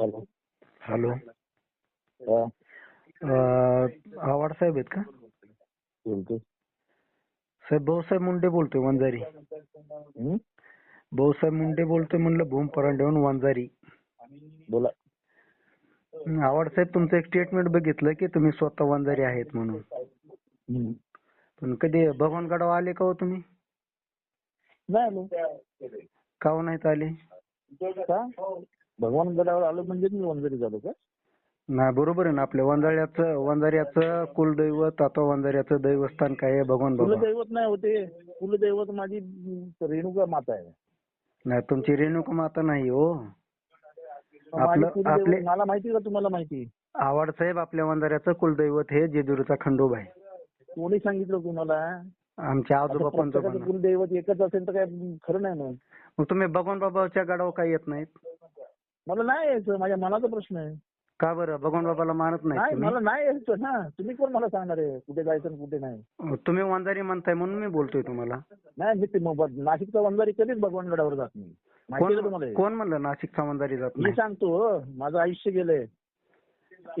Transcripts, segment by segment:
Hello. Hello. अं, आव्हाड साहेब आहेत का? बोलतो साहेब भाऊसाहेब मुंडे बोलतोय वंजारी. हं? भाऊसाहेब मुंडे बोलतोय म्हणलं भूम परांडेहून वंजारी. बोला. आव्हाड साहेब तुमचं एक स्टेटमेंट बघितलं की तुम्ही स्वतः वंजारी आहेत म्हणून. हं. पण कधी भगवानगडावर आले का हो तुम्ही? नाही आलो. का हो नाहीत आले? का? भगवान गडावर आलो म्हणजे मी वंजरी झालो का? नाही बरोबर आहे ना. आपल्या वंजाऱ्याचं वंजाऱ्याचं कुलदैवत आता वंजाऱ्याचं दैवस्थान काय आहे भगवान बाबा? कुलदैवत नाही होते. कुलदैवत माझी रेणुका माता आहे. नाही तुमची रेणुका माता नाही हो. माझी आपलं कुलदैवत आपले मला माहिती का तुम्हाला माहिती? आव्हाड साहेब आपल्या वंजाऱ्याचं कुलदैवत हे जेजुरीचा खंडोबा आहे. कोणी सांगितलं तुम्हाला? आमच्या आता आजोबा प्रत्येकाचं पंजोबांना कुलदैवत एकच असेल तर काय खरं नाही मग? मग तुम्ही भगवान बाबाच्या गडावर काय येत नाहीत? मला नाही यायचं माझ्या मनाचा प्रश्न आहे. का बरं? भगवान बाबाला मानत नाही नाही तुम्ही? मला नाही यायचं ना. तुम्ही कोण मला सांगणार आहे? कुठे जायचं आणि कुठे नाही? तुम्ही वंजारी म्हणताय म्हणून मी बोलतोय तुम्हाला. नाही मी ते नाशिकचा वंजारी कधीच भगवान गडावर जात नाही. माहिती आहे का तुम्हाला कोण हे? कोण म्हणलं नाशिकचा वंजारी जात मी नाही? सांगतो माझं आयुष्य गेलंय.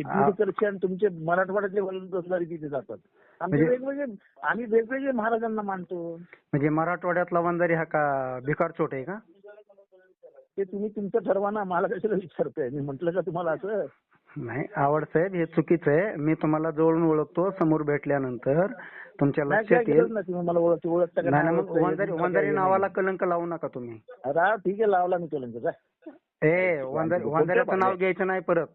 आणि तुमचे मराठवाड्यातले वंजारी तिथे जातात. आम्ही म्हणजे- वेगवेगळे आम्ही वेगवेगळे महाराजांना मानतो. म्हणजे मराठवाड्यातला वंजारी हा का भिकार चोट आहे का? ते तुम्ही तुमचं ठरवा ना मला कशाला विचारताय? मी म्हटलं का तुम्हाला असं? नाही आवड साहेब हे चुकीचं आहे. मी तुम्हाला जवळून ओळखतो समोर भेटल्यानंतर तुमच्या लक्षात येईल. वंजारी नावाला. कलंक लावू नका तुम्ही. राव ठीक आहे लावला मी कलंक ए वंजारी वंजाऱ्याचं नाव घ्यायचं नाही परत.